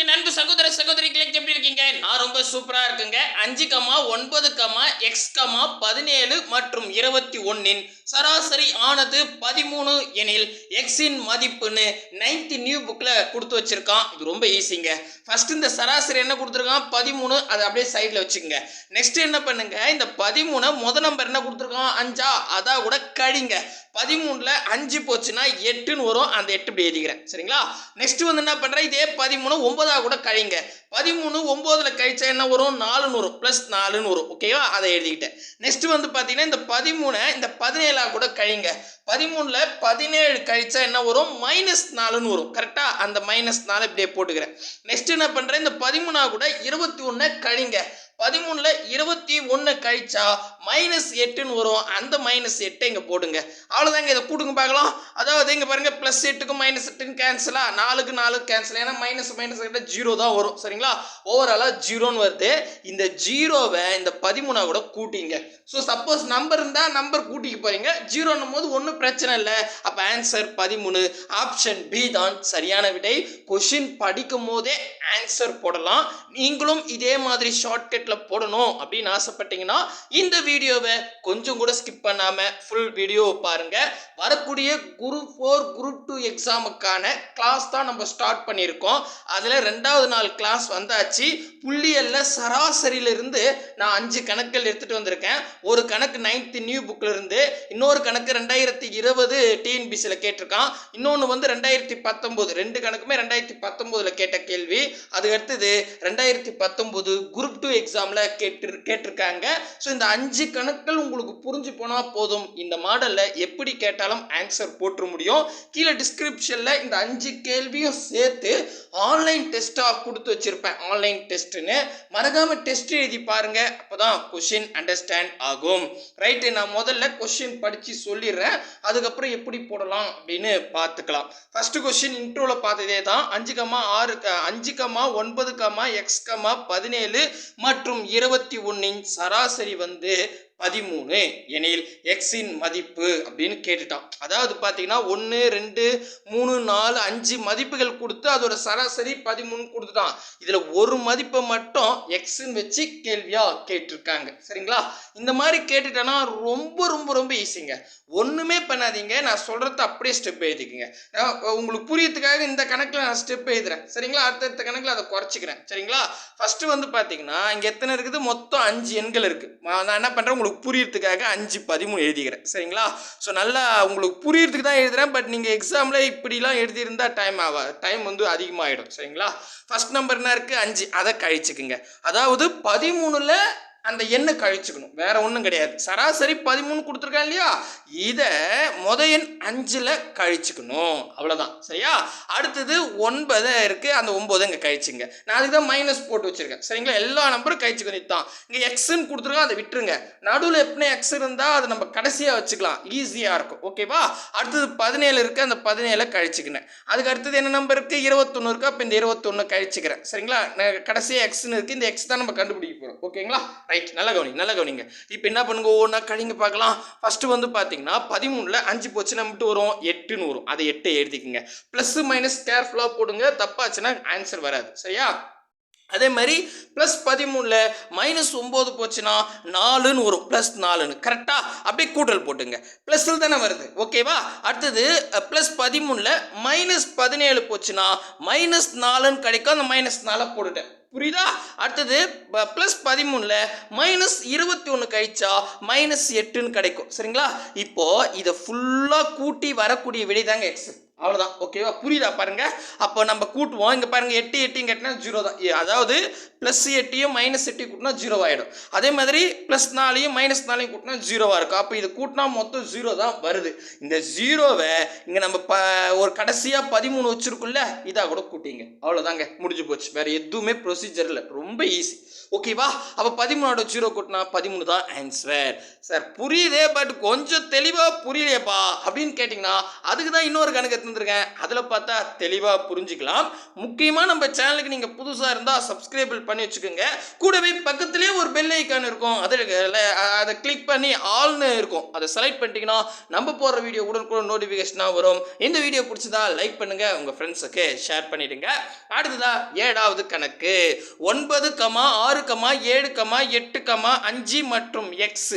என் அன்பு சகோதர சகோதரிகளுக்கு எப்படி இருக்கீங்க? நான் ரொம்ப சூப்பரா இருக்குங்க. அஞ்சு கமா ஒன்பது கமா எக்ஸ் கமா பதினேழு மற்றும் இருபத்தி ஒன்னின் சராசரி ஆனது பதிமூணு எனில் எக்ஸின் மதிப்புன்னு நைன்த் நியூ புக்கில் கொடுத்து வச்சிருக்கான். இது ரொம்ப ஈஸிங்க ஃபர்ஸ்ட் இந்த சராசரி என்ன கொடுத்துருக்கான்? பதிமூணு. அதை அப்படியே சைடில் வச்சுக்கோங்க. நெக்ஸ்ட் என்ன பண்ணுங்க? இந்த பதிமூணு முத நம்பர் என்ன கொடுத்துருக்கான்? அஞ்சா? அதா கூட கழிங்க. பதிமூணில் அஞ்சு போச்சுன்னா எட்டுன்னு வரும். அந்த எட்டு இப்படி எழுதிக்கிறேன். சரிங்களா? நெக்ஸ்ட் வந்து என்ன பண்ணுறேன் இதே பதிமூணு ஒன்பது கூட கழிங்க. பதிமூணு ஒம்போதில் கழிச்சா என்ன வரும்? நாலுன்னு வரும் ப்ளஸ் நாலுன்னு வரும் ஓகேவா அதை எழுதிக்கிட்டேன். நெக்ஸ்ட் வந்து பார்த்தீங்கன்னா இந்த பதிமூணை இந்த பதினேழா கூட கழிங்க. பதிமூணுல பதினேழு கழிச்சா என்ன வரும்? மைனஸ் நாலுன்னு வரும் கரெக்டாக அந்த மைனஸ் நாலு இப்படியே போட்டுக்கிறேன். நெக்ஸ்ட் என்ன பண்ணுறேன் இந்த பதிமூணா கூட இருபத்தி ஒன்றை கழிங்க. பதிமூணில் இருபத்தி ஒன்று கழிச்சா மைனஸ் எட்டுன்னு வரும். அந்த மைனஸ் எட்டை இங்கே போடுங்க. அவ்வளோதாங்க இதை கூட்டுங்க பார்க்கலாம். அதாவது இங்கே பாருங்கள் ப்ளஸ் எட்டுக்கும் மைனஸ் எட்டுன்னு கேன்சலா நாலுக்கு நாலு கேன்சல் ஏன்னா மைனஸ் மைனஸ் கிட்ட ஜீரோ தான் வரும். சரிங்களா? ஓவராலாக ஜீரோன்னு வருது. இந்த ஜீரோவை இந்த பதிமூணாக கூட கூட்டிங்க. ஸோ சப்போஸ் நம்பர் இருந்தால் நம்பர் கூட்டிக்கு போகிறீங்க ஜீரோன்னும் போது ஒன்றும் பிரச்சனை இல்லை. அப்போ ஆன்சர் பதிமூணு. ஆப்ஷன் பி தான் சரியான விடை. கொஷின் படிக்கும் போதே ஆன்சர் போடலாம். நீங்களும் இதே மாதிரி மார்க்கெட்டில் போடணும் அப்படின்னு ஆசைப்பட்டீங்கன்னா இந்த வீடியோவை கொஞ்சம் கூட ஸ்கிப் பண்ணாமல் ஃபுல் வீடியோ பாருங்க. வரக்கூடிய குரூப் ஃபோர் குரூப் டூ எக்ஸாமுக்கான கிளாஸ் தான் நம்ம ஸ்டார்ட் பண்ணியிருக்கோம். அதில் ரெண்டாவது நாள் கிளாஸ் வந்தாச்சு. புள்ளியல்ல சராசரியிலிருந்து நான் அஞ்சு கணக்குகள் எடுத்துகிட்டு வந்திருக்கேன். ஒரு கணக்கு நைன்த் நியூ புக்கில் இருந்து இன்னொரு கணக்கு ரெண்டாயிரத்தி இருபது டிஎன்பிசியில் கேட்டிருக்கான். இன்னொன்று வந்து ரெண்டாயிரத்தி பத்தொம்போது ரெண்டு கணக்குமே ரெண்டாயிரத்தி பத்தொம்போதில் கேட்ட கேள்வி. அது அடுத்தது ரெண்டாயிரத்தி பத்தொம்போது குரூப் டூ எக்ஸாம் எக்ஸாமில் கேட்டு கேட்டிருக்காங்க. ஸோ இந்த அஞ்சு கணக்குகள் உங்களுக்கு புரிஞ்சு போனால் போதும். இந்த மாடலில் எப்படி கேட்டாலும் ஆன்சர் போட்டுற முடியும். கீழே டிஸ்கிரிப்ஷனில் இந்த அஞ்சு கேள்வியும் சேர்த்து ஆன்லைன் டெஸ்ட்டாக கொடுத்து வச்சிருப்பேன். ஆன்லைன் டெஸ்ட்டுன்னு மறக்காமல் டெஸ்ட் எழுதி பாருங்க. அப்போதான் கொஷின் அண்டர்ஸ்டாண்ட் ஆகும். ரைட்டு நான் முதல்ல கொஷின் படித்து சொல்லிடுறேன். அதுக்கப்புறம் எப்படி போடலாம் அப்படின்னு பார்த்துக்கலாம். ஃபர்ஸ்ட் கொஷின் இன்ட்ரோவில் பார்த்ததே தான். அஞ்சு கமா ஆறு க- அஞ்சு கமா ஒன்பது கமா எக்ஸ் கமா பதினேழு மற்றும் இருபத்தி ஒன்றின் சராசரி வந்து பதிமூணு. எனில் எக்ஸின் மதிப்பு அப்படின்னு கேட்டுட்டான். அதாவது பார்த்தீங்கன்னா ஒன்று ரெண்டு மூணு நாலு அஞ்சு மதிப்புகள் கொடுத்து அதோட சராசரி பதிமூணு கொடுத்துட்டான். இதில் ஒரு மதிப்பை மட்டும் எக்ஸ்ன்னு வச்சு கேள்வியாக கேட்டிருக்காங்க. சரிங்களா? இந்த மாதிரி கேட்டுட்டேன்னா ரொம்ப ரொம்ப ரொம்ப ஈஸிங்க ஒன்றுமே பண்ணாதீங்க. நான் சொல்கிறத அப்படியே ஸ்டெப் எழுதிக்கங்க. உங்களுக்கு புரியத்துக்காக இந்த கணக்கில் நான் ஸ்டெப் எழுதுறேன். சரிங்களா? அடுத்தடுத்த கணக்கில் அதை குறைச்சிக்கிறேன். சரிங்களா? ஃபஸ்ட்டு வந்து பார்த்தீங்கன்னா இங்கே எத்தனை இருக்குது? மொத்தம் அஞ்சு எண்கள் இருக்குது நான் என்ன பண்ணுறேன் உங்களுக்கு புரியறதுக்காக அஞ்சு பதிமூணு எழுதிக்கிறேன். சரிங்களா? ஸோ நல்லா உங்களுக்கு புரியறதுக்கு தான் எழுதுறேன். பட் நீங்கள் எக்ஸாமில் இப்படிலாம் எழுதியிருந்தால் டைம் ஆகா டைம் வந்து அதிகமாகிடும் சரிங்களா? ஃபர்ஸ்ட் நம்பர் என்ன இருக்குது அஞ்சு. அதை கழிச்சுக்குங்க. அதாவது பதிமூணில் அந்த எண்ணை கழிச்சுக்கணும். வேற ஒன்றும் கிடையாது. சராசரி பதிமூணு கொடுத்துருக்கான் இல்லையா? இதை முத எண் அஞ்சில் கழிச்சுக்கணும். அவ்வளோதான் சரியா? அடுத்தது ஒன்பது இருக்குது அந்த ஒம்பது இங்கே கழிச்சுங்க. நான் அதுக்கு தான் மைனஸ் போட்டு வச்சிருக்கேன். சரிங்களா? எல்லா நம்பரும் கழிச்சுக்கணும். தான் இங்கே எக்ஸ்ன்னு கொடுத்துருக்கோம். அதை விட்டுருங்க. நடுவில் எப்படின்னா எக்ஸ் இருந்தால் அதை நம்ம கடைசியாக வச்சுக்கலாம். ஈஸியாக இருக்கும். ஓகேவா அடுத்தது பதினேழு இருக்குது அந்த பதினேழை கழிச்சுக்கினேன். அதுக்கு அடுத்தது என்ன நம்பர் இருக்குது இருபத்தொன்று இருக்குது அப்போ இந்த இருபத்தொன்று கழிச்சுக்கிறேன். சரிங்களா? நான் கடைசியாக எக்ஸ்னு இருக்குது இந்த எக்ஸ் தான் நம்ம கண்டுபிடிக்க போகிறோம் ஓகேங்களா ரைட் நல்லா கவனிங்க நல்லா கவனிங்க. இப்போ என்ன பண்ணுங்க? ஒவ்வொன்றா கழிங்க பார்க்கலாம். ஃபஸ்ட்டு வந்து பார்த்தீங்கன்னா பதிமூணில் அஞ்சு போச்சுன்னா மட்டும் வரும். எட்டுன்னு வரும் அதை எட்டை எழுதிக்கங்க. ப்ளஸ் மைனஸ் கேர்ஃபுல்லாக போடுங்க. தப்பாச்சுன்னா ஆன்சர் வராது. சரியா? அதே மாதிரி ப்ளஸ் பதிமூணில் மைனஸ் ஒம்பது போச்சுன்னா நாலுன்னு வரும். ப்ளஸ் நாலுன்னு. கரெக்டாக அப்படியே கூட்டல் போட்டுங்க. ப்ளஸ்ஸில் தானே வருது. ஓகேவா அடுத்தது ப்ளஸ் பதிமூணில் மைனஸ் பதினேழு போச்சுன்னா மைனஸ் நாலுன்னு கிடைக்கும். அந்த மைனஸ் நாலை போட்டுட்டேன். புரியுதா? அடுத்தது ப்ளஸ் பதிமூணில் மைனஸ் இருபத்தி ஒன்று கழிச்சா மைனஸ் எட்டுன்னு கிடைக்கும். சரிங்களா? இப்போ இதை ஃபுல்லாக கூட்டி வரக்கூடிய விடை தாங்க எக்ஸ் அவ்வளோதான் ஓகேவா புரியுதா பாருங்க? அப்போ நம்ம கூட்டுவோம். இங்கே பாருங்க எட்டு எட்டு கட்டினா ஜீரோ தான். அதாவது ப்ளஸ் எட்டையும் மைனஸ் எட்டையும் கூட்டினா ஜீரோ ஆகிடும் அதே மாதிரி ப்ளஸ் நாலையும் மைனஸ் நாலையும் கூட்டினா ஜீரோவாக இருக்கும். அப்போ இது கூட்டினா மொத்தம் ஜீரோ தான் வருது. இந்த ஜீரோவை இங்கே நம்ம ப ஒரு கடைசியாக பதிமூணு வச்சுருக்குல்ல இதாக கூட கூட்டிங்க. அவ்வளோதாங்க முடிஞ்சு போச்சு. வேறு எதுவுமே ப்ரொசீஜர் இல்லை. ரொம்ப ஈஸி ஓகேவா அப்போ பதிமூணோட ஜீரோ கூட்டினா பதிமூணு தான் ஆன்சர் சார் புரியுதே பட் கொஞ்சம் தெளிவாக புரியலையேப்பா அப்படின்னு கேட்டிங்கன்னா அதுக்கு தான் இன்னொரு கணக்கு எடுத்துருக்கேன் அதில் பார்த்தா தெளிவாக புரிஞ்சுக்கலாம். முக்கியமாக நம்ம சேனலுக்கு நீங்கள் புதுசாக இருந்தால் சப்ஸ்கிரைபிள் பண்ணி வச்சுக்கோங்க. கூடவே பக்கத்துலேயே ஒரு பெல் ஐக்கான் இருக்கும். அதில் அதை கிளிக் பண்ணி ஆல்னு இருக்கும். அதை செலக்ட் பண்ணிட்டீங்கன்னா நம்ம போடுற வீடியோ உடனுக்குடன் நோட்டிஃபிகேஷனாக வரும். இந்த வீடியோ பிடிச்சதா லைக் பண்ணுங்கள் உங்கள் ஃப்ரெண்ட்ஸுக்கு ஷேர் பண்ணிடுங்க. அடுத்ததா ஏழாவது கணக்கு. ஒன்பது கமா ஆறு கமா ஏழு கமா எட்டு கமா அஞ்சு மற்றும் எக்ஸ்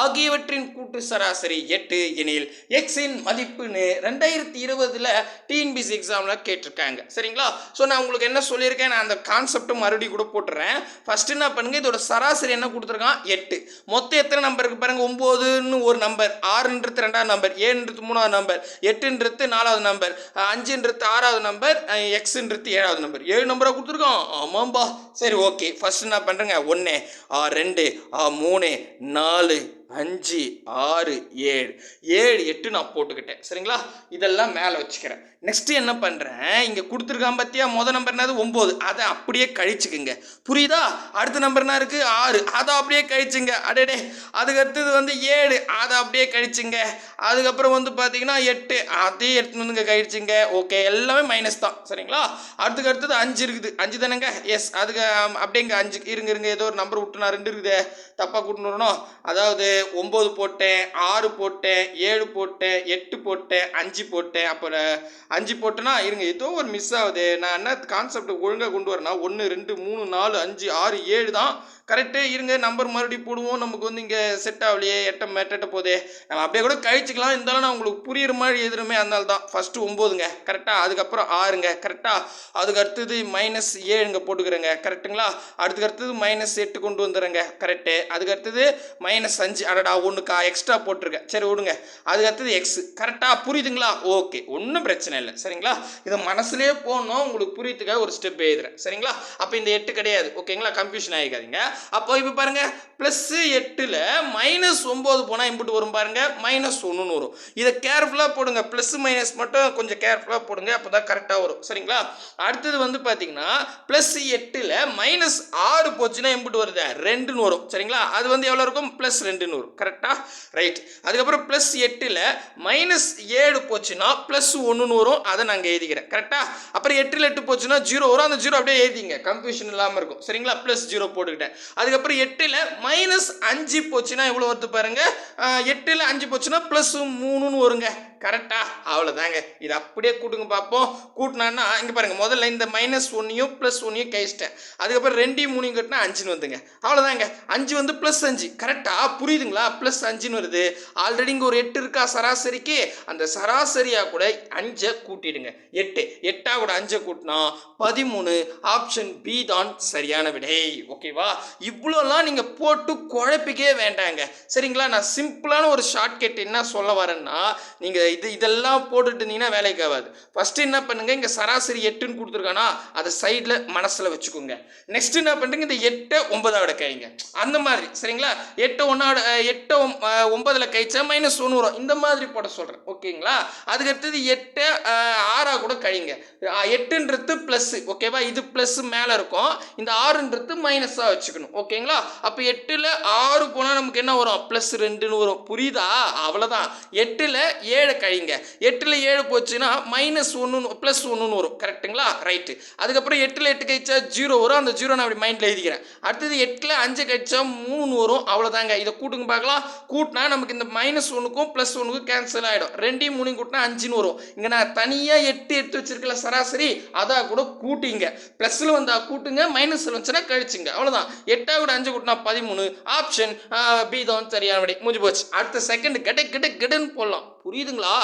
ஆகியவற்றின் கூட்டு சராசரி எட்டு எனில் எக்ஸின் மதிப்புன்னு ரெண்டாயிரத்தி இருபதுல டிஎன்பிசி எக்ஸாமில் கேட்டிருக்காங்க. சரிங்களா? ஸோ நான் உங்களுக்கு என்ன சொல்லியிருக்கேன்? நான் அந்த கான்செப்டும் மறுபடியும் கூட போட்டுறேன். ஃபர்ஸ்ட் என்ன பண்ணுங்க இதோட சராசரி என்ன கொடுத்துருக்கான்? எட்டு. மொத்தம் எத்தனை நம்பர் இருக்கு பாருங்க? ஒம்போதுன்னு ஒரு நம்பர் ஆறுன்றது ரெண்டாவது நம்பர் ஏழுன்றது மூணாவது நம்பர் எட்டுன்றது நாலாவது நம்பர் அஞ்சுன்றது ஆறாவது நம்பர் எக்ஸுன்றது ஏழாவது நம்பர் ஏழு நம்பராக கொடுத்துருக்கோம் ஆமாம்பா. சரி ஓகே ஃபர்ஸ்ட் என்ன பண்ணுறேங்க ஒன்று ரெண்டு மூணு நாலு அஞ்சு ஆறு ஏழு. ஏழு எட்டு நான் போட்டுக்கிட்டேன். சரிங்களா? இதெல்லாம் மேலே வச்சுக்கிறேன். நெக்ஸ்ட் என்ன பண்ணுறேன் இங்கே கொடுத்துருக்கான் பார்த்தியா மொதல் நம்பர் என்னது? ஒம்பது. அதை அப்படியே கழிச்சுக்குங்க. புரியுதா? அடுத்த நம்பர் என்ன இருக்குது ஆறு. அதை அப்படியே கழிச்சுங்க. அடடே. அதுக்கு அடுத்தது வந்து ஏழு. அதை அப்படியே கழிச்சுங்க. அதுக்கப்புறம் வந்து பார்த்தீங்கன்னா எட்டு. அதையும் எடுத்துன்னு வந்துங்க கழிச்சுங்க. ஓகே எல்லாமே மைனஸ் தான். சரிங்களா? அடுத்துக்கு அடுத்தது அஞ்சு இருக்குது. அஞ்சு தானேங்க? எஸ் அதுக்கு அப்படியே அப்படியேங்க அஞ்சு. இருங்க இருங்க. ஏதோ ஒரு நம்பர் விட்டுனா ரெண்டு இருக்குது. தப்பாக கூட்டின்னு வரணும். அதாவது ஒம்பது போட்டேன் ஆறு போட்டேன் ஏழு போட்டேன் எட்டு போட்டேன் அஞ்சு போட்டேன். அப்புறம் அஞ்சு போட்டேன்னா இருங்க ஏதோ ஒரு மிஸ் ஆகுது. நான் என்ன கான்செப்ட் ஒழுங்காக கொண்டு வரேன்னா ஒன்று ரெண்டு மூணு நாலு அஞ்சு ஆறு ஏழு தான். கரெக்டு இருங்க நம்பர் மறுபடியும் போடுவோம். நமக்கு வந்து இங்கே செட் ஆகலையே எட்ட மெட்டட்ட போதே. நம்ம அப்படியே கூட கழிச்சிக்கலாம். இருந்தாலும் நான் உங்களுக்கு புரியுற மாதிரி எதுவுமே அதனால தான். ஃபஸ்ட்டு ஒம்போதுங்க. கரெக்டாக அதுக்கப்புறம் ஆறுங்க. கரெக்டாக அதுக்கு அடுத்தது மைனஸ் ஏழுங்க போட்டுக்கிறேங்க. கரெக்ட்டுங்களா அதுக்கு அடுத்தது மைனஸ் எட்டு கொண்டு வந்துடுறேங்க. கரெக்டு அதுக்கு அடுத்தது மைனஸ் அஞ்சு. அடடா ஒன்றுக்கா எக்ஸ்ட்ரா போட்டிருக்கேன் சரி விடுங்க. அதுக்கு அடுத்தது எக்ஸ் கரெக்டாக புரியுதுங்களா? ஓகே ஒன்றும் பிரச்சனை இல்லை. சரிங்களா? இதை மனசுலேயே போகணும் உங்களுக்கு புரியுதுக்காக ஒரு ஸ்டெப் எழுதுறேன். சரிங்களா? அப்போ இந்த எட்டு கிடையாது. ஓகேங்களா கன்ஃபியூஷன் ஆகிக்காதீங்க அப்போ இப்போ பாருங்க. ப்ளஸ்ஸு எட்டில் மைனஸ் ஒம்பது போனால் இம்புட்டு வரும் பாருங்கள் மைனஸ் ஒன்றுன்னு வரும். இதை கேர்ஃபுல்லாக போடுங்க. ப்ளஸ் மைனஸ் மட்டும் கொஞ்சம் கேர்ஃபுல்லாக போடுங்க. அப்போ தான் கரெக்டாக வரும். சரிங்களா? அடுத்தது வந்து பார்த்தீங்கன்னா ப்ளஸ் எட்டில் மைனஸ் ஆறு போச்சுன்னா இம்புட்டு வருது. ரெண்டுன்னு வரும். சரிங்களா? அது வந்து எவ்வளோ இருக்கும்? ப்ளஸ் ரெண்டுன்னு வரும். கரெக்டாக ரைட் அதுக்கப்புறம் ப்ளஸ் எட்டில் மைனஸ் ஏழு போச்சுன்னா ப்ளஸ் ஒன்றுன்னு வரும். அதை நாங்கள் எழுதிக்கிறேன். கரெக்டாக அப்புறம் எட்டில் எட்டு போச்சுன்னா ஜீரோ வரும். அந்த ஜீரோ அப்படியே எழுதிங்க. கன்ஃபியூஷன் இல்லாமல் இருக்கும். சரிங்களா? ப்ளஸ் ஜீரோ போட்டுக்கிட்டேன். அதுக்கப்புறம் எட்டில் மைனஸ் அஞ்சு போச்சுன்னா எவ்வளோ வருது பாருங்க? எட்டில் அஞ்சு போச்சுன்னா ப்ளஸ் மூணுன்னு வருங்க. கரெக்டா? அவ்வளோதாங்க இது அப்படியே கூட்டுங்க பார்ப்போம் கூட்டினான்னா இங்கே பாருங்கள் முதல்ல இந்த மைனஸ் ஒன்னையும் ப்ளஸ் ஒன்னையும் கழிச்சிட்டேன். அதுக்கப்புறம் ரெண்டையும் மூணையும் கட்டினா அஞ்சுன்னு வந்துங்க. அவ்வளோதாங்க அஞ்சு வந்து ப்ளஸ் அஞ்சு. கரெக்டாக புரியுதுங்களா? ப்ளஸ் அஞ்சுன்னு வருது. ஆல்ரெடி இங்கே ஒரு எட்டு இருக்கா சராசரிக்கு? அந்த சராசரியாக கூட அஞ்சை கூட்டிடுங்க. எட்டு. எட்டாக கூட அஞ்சை கூட்டினா பதிமூணு. ஆப்ஷன் பி தான் சரியான விடை. ஓகேவா இவ்வளோலாம் நீங்கள் போட்டு குழப்பிக்கவே வேண்டாங்க. சரிங்களா? நான் சிம்பிளான ஒரு ஷார்ட்கட் என்ன சொல்ல வரேன்னா நீங்கள் இது இதெல்லாம் போட்டுட்டு இருந்தீங்கன்னா வேலைக்கு ஆகாது. ஃபஸ்ட்டு என்ன பண்ணுங்க இங்கே சராசரி எட்டுன்னு கொடுத்துருக்கானா அதை சைடில் மனசில் வச்சுக்கோங்க. நெக்ஸ்ட் என்ன பண்ணுறீங்க இந்த எட்டை ஒன்பதாவோட கைங்க. அந்த மாதிரி சரிங்களா? எட்டு ஒன்னாவோட எட்டை ஒன்பதில் கழிச்சா மைனஸ் ஒன்று வரும் இந்த மாதிரி போட சொல்கிறேன் ஓகேங்களா? அதுக்கடுத்தது எட்டு எட்டை ஆறா கூட கழிங்க. எட்டுன்றது ப்ளஸ் ஓகேவா? இது ப்ளஸ் மேலே இருக்கும். இந்த ஆறுன்றது மைனஸாக வச்சுக்கணும் ஓகேங்களா? அப்போ எட்டில் ஆறு போனால் நமக்கு என்ன வரும்? ப்ளஸ் ரெண்டுன்னு வரும். புரியுதா? அவ்வளோதான் எட்டில் ஏழு கழிங்க எட்டில் ஏழு போச்சுன்னா மைனஸ் ஒன்று ப்ளஸ் ஒன்றுன்னு வரும். கரெக்ட்டுங்களா ரைட்டு அதுக்கப்புறம் எட்டில் எட்டு கழிச்சா ஜீரோ வரும். அந்த ஜீரோ நான் அப்படி மைண்டில் எழுதிக்கிறேன். அடுத்தது எட்டில் அஞ்சு கழிச்சா மூணு வரும். அவ்வளோதாங்க இதை கூட்டுங்க பார்க்கலாம். கூட்டினா நமக்கு இந்த மைனஸ் ஒன்றுக்கும் ப்ளஸ் ஒன்றுக்கும் கேன்சல் ஆகிடும் ரெண்டையும் மூணையும் கூட்டினா அஞ்சுன்னு வரும். இங்கே நான் தனியாக எட்டு எடுத்து வச்சிருக்கல சராசரி அதான் கூட கூட்டிங்க. ப்ளஸில் வந்தால் கூட்டுங்க மைனஸில் வந்துச்சுன்னா கழிச்சுங்க. அவ்வளோதான் எட்டா கூட அஞ்சு கூட்டினா பதிமூணு. ஆப்ஷன் பி தான். சரியான விடை முடிஞ்சு போச்சு. அடுத்த செகண்ட் கிட்ட கிட்ட கெடுன்னு போடலாம். புரியுதுங்களா?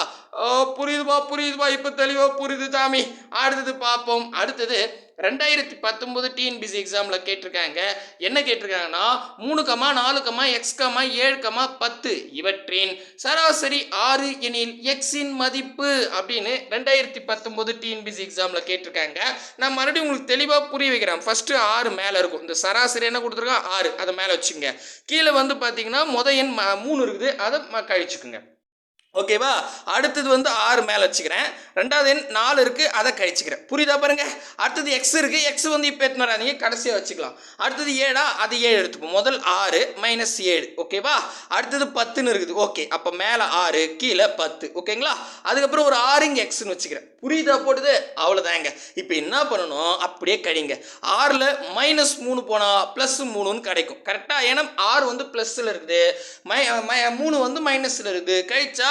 புரியுதுப்பா புரியுதுப்பா. இப்போ தெளிவாக புரியுது சாமி. அடுத்தது பார்ப்போம். அடுத்தது ரெண்டாயிரத்தி பத்தொம்போது டிஎன்பிசி எக்ஸாமில் கேட்டிருக்காங்க. என்ன கேட்டிருக்காங்கன்னா மூணு கமா நாலு கமா எக்ஸ் கமா ஏழு கமா பத்து இவற்றின் சராசரி ஆறு எனில் எக்ஸின் மதிப்பு அப்படின்னு ரெண்டாயிரத்தி பத்தொம்போது டிஎன்பிசி எக்ஸாமில் கேட்டிருக்காங்க. நான் மறுபடியும் உங்களுக்கு தெளிவாக புரிய வைக்கிறேன். ஃபஸ்ட்டு ஆறு மேலே இருக்கும். இந்த சராசரி என்ன கொடுத்துருக்கோம் ஆறு. அதை மேலே வச்சுங்க கீழே வந்து பார்த்தீங்கன்னா முத எண் மூணு இருக்குது. அதை ம- கழிச்சுக்குங்க. ஓகேவா அடுத்தது வந்து ஆறு மேலே வச்சுக்கிறேன். ரெண்டாவது எண் நாலு இருக்குது அதை கழிச்சுக்கிறேன். புரியுதா பாருங்க? அடுத்தது எக்ஸ் இருக்குது எக்ஸ் வந்து இப்போ எத்தனை வராதீங்க கடைசியாக வச்சுக்கலாம். அடுத்தது ஏழா அது ஏழு எடுத்துப்போம். முதல் ஆறு மைனஸ் ஏழு ஓகேவா அடுத்தது பத்துன்னு இருக்குது. ஓகே அப்போ மேலே ஆறு கீழே பத்து. ஓகேங்களா அதுக்கப்புறம் ஒரு ஆறு இங்கே எக்ஸ்னு வச்சுக்கிறேன். புரியுதா போடுது அவ்வளோதாங்க இப்போ என்ன பண்ணணும்? அப்படியே கழிங்க. ஆறில் மைனஸ் மூணு போனால் ப்ளஸ் மூணுன்னு கிடைக்கும். கரெக்டாக ஏன்னா ஆறு வந்து ப்ளஸ்ஸில் இருக்குது. மை மை மூணு வந்து மைனஸில் இருக்குது. கழிச்சா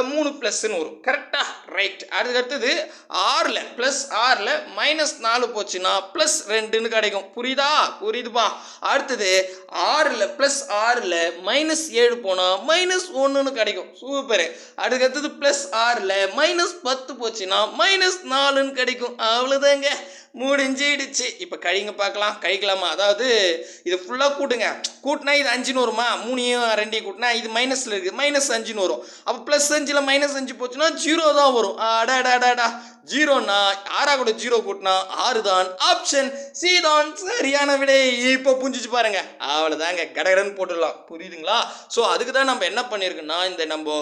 மூணு ப்ளஸ்ன்னு வரும். கரெக்டாக ரைட் அதுக்கு அடுத்தது ஆறில் ப்ளஸ் ஆறில் மைனஸ் நாலு போச்சுன்னா ப்ளஸ் ரெண்டுன்னு கிடைக்கும். புரியுதா? புரியுதுப்பா. அடுத்தது ஆறில் ப்ளஸ் ஆறில் மைனஸ் ஏழு போனால் மைனஸ் ஒன்றுன்னு கிடைக்கும். சூப்பர் அதுக்கடுத்தது ப்ளஸ் ஆறில் மைனஸ் பத்து போச்சுன்னா மைனஸ் நாலுன்னு கிடைக்கும். அவ்வளோதாங்க முடிஞ்சிடுச்சு. இப்போ கழிங்க பார்க்கலாம். கழிக்கலாமா? அதாவது இது ஃபுல்லாக கூட்டுங்க. கூட்டினா இது அஞ்சுன்னு வருமா? மூணையும் ரெண்டையும் கூட்டினா இது மைனஸில் இருக்குது மைனஸ் அஞ்சுன்னு வரும். அப்போ ப்ளஸ் அஞ்சில் மைனஸ் அஞ்சு போச்சுன்னா ஜீரோ தான் வரும். அடாடாடாடா ஜீரோனா ஆறா கூட ஜீரோ கூட்டினா ஆறு தான் ஆப்ஷன் சி தான் சரியான விடை. இப்போ புரிஞ்சிச்சு பாருங்க. அவ்வளோதாங்க கடகடன்னு போட்டுடலாம். புரியுதுங்களா? ஸோ அதுக்கு தான் நம்ம என்ன பண்ணியிருக்கோம்னா இந்த நம்ம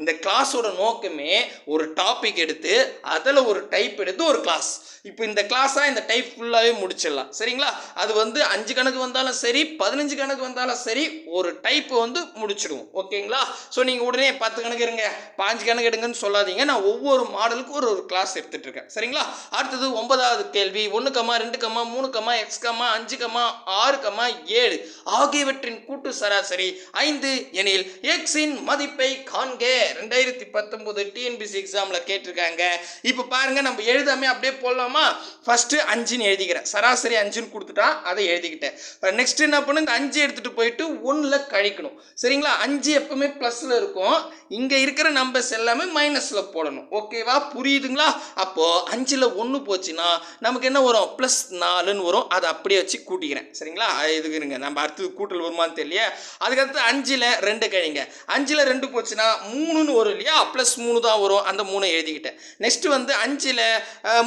இந்த கிளாஸோட நோக்கமே ஒரு டாபிக் எடுத்து அதில் ஒரு டைப் எடுத்து ஒரு கிளாஸ் இப்போ இந்த கிளாஸாக இந்த டைப் ஃபுல்லாகவே முடிச்சிடலாம். சரிங்களா? அது வந்து அஞ்சு கணக்கு வந்தாலும் சரி பதினஞ்சு கணக்கு வந்தாலும் சரி ஒரு டைப் வந்து முடிச்சிடுவோம். ஓகேங்களா ஸோ நீங்கள் உடனே பத்து கணக்கு இருங்க. பாஞ்சு கணக்கு எடுங்கன்னு சொல்லாதீங்க. நான் ஒவ்வொரு மாடலுக்கும் ஒரு ஒரு கிளாஸ் எடுத்துகிட்டு இருக்கேன் சரிங்களா? அடுத்தது ஒன்பதாவது கேள்வி. ஒன்று கம்மா ரெண்டு கம்மா மூணு கம்மா எக்ஸ் கம்மா அஞ்சு கம்மா ஆறு கம்மா ஏழு. ஆகியவற்றின் கூட்டு சராசரி ஐந்து எனில் எக்ஸின் மதிப்பை காண்க. ரெண்டாயிரத்தி பத்தொம்போது டிஎன்பிசி எக்ஸாமில் கேட்டிருக்காங்க. இப்போ பாருங்க நம்ம எழுதாமே அப்படியே போடலாமா? ஃபஸ்ட்டு அஞ்சுன்னு எழுதிக்கிறேன். சராசரி அஞ்சுன்னு கொடுத்துட்டா அதை எழுதிக்கிட்டேன். நெக்ஸ்ட் என்ன பண்ணு இந்த அஞ்சு எடுத்துகிட்டு போயிட்டு ஒன்றில் கழிக்கணும். சரிங்களா? அஞ்சு எப்பவுமே ப்ளஸில் இருக்கும். இங்கே இருக்கிற நம்பர்ஸ் எல்லாமே மைனஸில் போடணும். ஓகேவா புரியுதுங்களா? அப்போது அஞ்சில் ஒன்று போச்சுன்னா நமக்கு என்ன வரும்? ப்ளஸ் நாலுன்னு வரும். அதை அப்படியே வச்சு கூட்டிக்கிறேன். சரிங்களா? அது இதுக்கு இருங்க. நம்ம அடுத்தது கூட்டல் வருமான்னு தெரியல அதுக்கடுத்து அஞ்சில் ரெண்டு கழிங்க. அஞ்சில் ரெண்டு போச்சுன்னா மூணுன்னு வரும் இல்லையா? ப்ளஸ் மூணு தான் வரும். அந்த மூணை எழுதிக்கிட்டேன். நெக்ஸ்ட்டு வந்து அஞ்சில்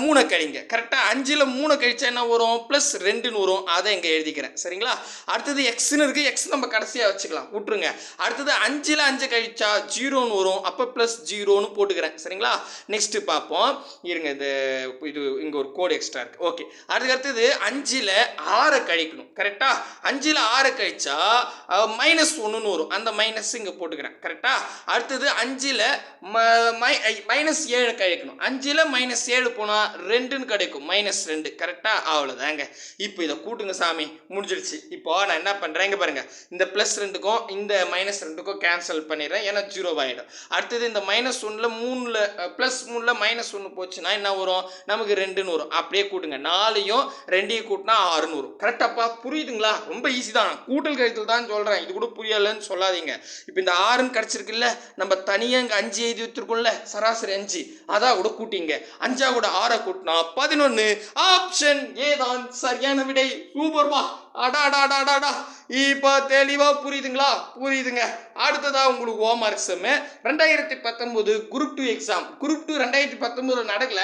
மூணை கழிங்க. கரெக்டாக அஞ்சில் மூணை கழிச்சா என்ன வரும்? ப்ளஸ் ரெண்டுன்னு வரும். அதை இங்கே எழுதிக்கிறேன். சரிங்களா? அடுத்தது எக்ஸ்னு இருக்குது எக்ஸ் நம்ம கடைசியாக வச்சுக்கலாம். விட்ருங்க அடுத்தது அஞ்சில் அஞ்சு கழிச்சா ஜீரோன்னு வரும். அப்போ ப்ளஸ் ஜீரோன்னு போட்டுக்கிறேன். சரிங்களா? நெக்ஸ்ட்டு பார்ப்போம். இருங்க இது இது இங்கே ஒரு கோடு எக்ஸ்ட்ரா இருக்குது ஓகே அதுக்கு அடுத்தது அஞ்சில் ஆறை கழிக்கணும். கரெக்டாக அஞ்சில் ஆறை கழிச்சா மைனஸ் ஒன்றுன்னு வரும். அந்த மைனஸ் இங்கே போட்டுக்கிறேன். கரெக்டாக அடுத்தது அஞ்சில் மைனஸ் ஏழு கழிக்கணும். அஞ்சில் மைனஸ் ஏழு போனால் ரெண்டுன்னு கிடைக்கும். மைனஸ் ரெண்டு. கரெக்டாக அவ்வளோதாங்க இப்போ இதை கூட்டுங்க சாமி. முடிஞ்சிடுச்சு இப்போ நான் என்ன பண்ணுறேன் இங்கே பாருங்கள் இந்த ப்ளஸ் ரெண்டுக்கும் இந்த மைனஸ் ரெண்டுக்கும் கேன்சல் பண்ணிடுறேன். ஏன்னா ஜீரோ ஆகிடும் அடுத்தது இந்த மைனஸ் ஒன்றில் மூணில் ப்ளஸ் மூணில் மைனஸ் ஒன்று போச்சுன்னா என்ன வரும்? நமக்கு ரெண்டுன்னு வரும். அப்படியே கூட்டுங்க. நாலையும் ரெண்டையும் கூட்டினா ஆறுன்னு வரும் கரெக்டாப்பா புரியுதுங்களா? ரொம்ப ஈஸி தான். கூட்டல் கழித்தல் தான் சொல்கிறேன் இது கூட புரியலன்னு சொல்லாதீங்க. இப்போ இந்த ஆறுன்னு கிடச்சிருக்குல்ல நம்ம தனியாக இங்கே அஞ்சு எழுதி வச்சுருக்கோம்ல சராசரி அஞ்சு. அதான் கூட கூட்டிங்க. அஞ்சா கூட ஆறை கூட்டினா பதினொன்று ஆப்ஷன் ஏதான் சரியான விடை. சூப்பர்வா அடாடாடாடாடா இப்போ தெளிவாக புரியுதுங்களா? புரியுதுங்க. அடுத்ததா உங்களுக்கு ஹோம்ஒர்க் செம்மு ரெண்டாயிரத்தி பத்தொம்போது group two exam group two ரெண்டாயிரத்தி பத்தொம்போது நடக்கல.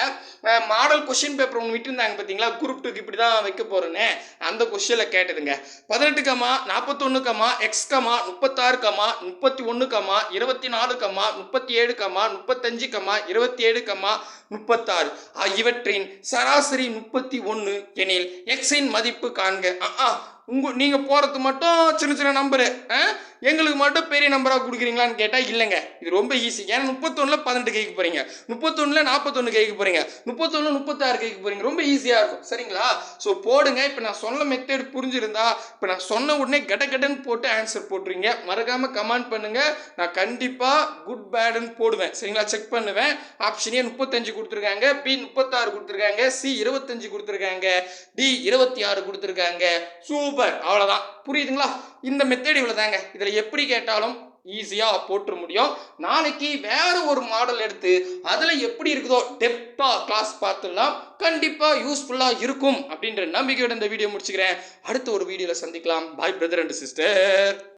மாடல் கொஷின் பேப்பர் ஒன்று விட்டுருந்தாங்க பார்த்தீங்களா குரூப் டூக்கு இப்படி தான் வைக்க போகிறேன்னு அந்த கொஷினில் கேட்டதுங்க. பதினெட்டு கமா நாற்பத்தொன்று கமா எக்ஸ் கமா முப்பத்தாறு கமா முப்பத்தி ஒன்று கமா இருபத்தி நாலு கமா முப்பத்தி ஏழு கமா முப்பத்தஞ்சு கமா இருபத்தி ஏழு கமா முப்பத்தாறு. இவற்றின் சராசரி முப்பத்தி ஒன்று எனில் எக்ஸின் மதிப்பு காண்க. ஆ, உங்கள் உங்க நீங்க போறது மட்டும் சின்ன சின்ன நம்பரு எங்களுக்கு மட்டும் பெரிய நம்பராக கொடுக்குறீங்களான்னு கேட்டா இல்லைங்க. இது ரொம்ப ஈஸி ஏன்னா முப்பத்தொன்னுல பதினெட்டு கைக்கு போறீங்க. முப்பத்தொன்னுல நாற்பத்தொன்னு கைக்கு போறீங்க. முப்பத்தொன்னு முப்பத்தாறு கைக்கு போறீங்க. ரொம்ப ஈஸியாக இருக்கும். சரிங்களா? ஸோ போடுங்க. இப்போ நான் சொன்ன மெத்தட் புரிஞ்சிருந்தா இப்போ நான் சொன்ன உடனே கட கடன்னு போட்டு ஆன்சர் போட்டுருங்க. மறக்காமல் கமெண்ட் பண்ணுங்க. நான் கண்டிப்பாக குட் பேடுன்னு போடுவேன். சரிங்களா? செக் பண்ணுவேன். ஆப்ஷன் ஏ முப்பத்தஞ்சு கொடுத்துருக்காங்க. பி முப்பத்தாறு கொடுத்துருக்காங்க. சி இருபத்தஞ்சு கொடுத்துருக்காங்க. டி இருபத்தி ஆறு கொடுத்துருக்காங்க. சூப்பர் அவ்வளோதான் புரியுதுங்களா? இந்த மெத்தேட் இவ்வளோ தாங்க இதில் எப்படி கேட்டாலும் ஈஸியாக போட்டுற முடியும். நாளைக்கு வேற ஒரு மாடல் எடுத்து அதில் எப்படி இருக்குதோ டெப்டாக கிளாஸ் பார்த்துடலாம். கண்டிப்பாக யூஸ்ஃபுல்லாக இருக்கும் அப்படின்ற நம்பிக்கையோட இந்த வீடியோ முடிச்சுக்கிறேன். அடுத்த ஒரு வீடியோவில் சந்திக்கலாம். பாய் பிரதர் அண்ட் சிஸ்டர்